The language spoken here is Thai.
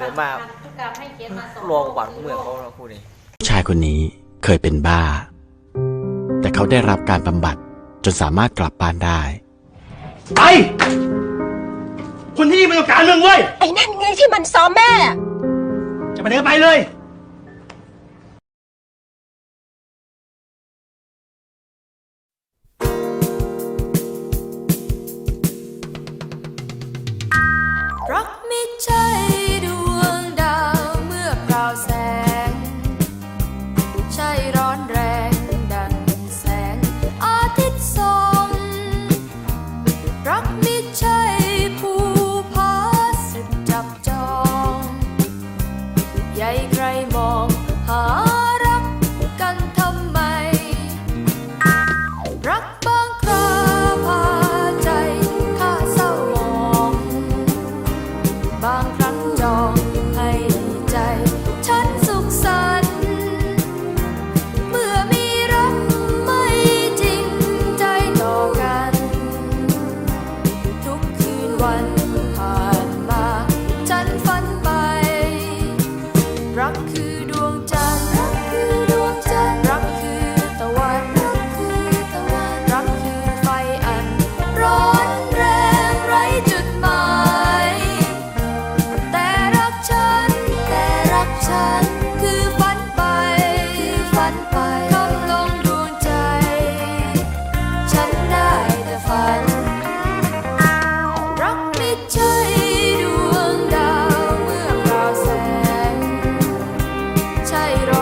เลยมาทุกกรรมให้เขียนมาสองรวงกว่าเมืองเขาเราคู่นี้ผู้ชายคนนี้เคยเป็นบ้า แต่เขาได้รับการบำบัดจนสามารถกลับบ้านได้ ไป คนที่นี่ไม่ต้องการมึงเว้ยไอ้นั่นไงที่มันซ้อมแม่ จะมาเดินไปเลย รั tight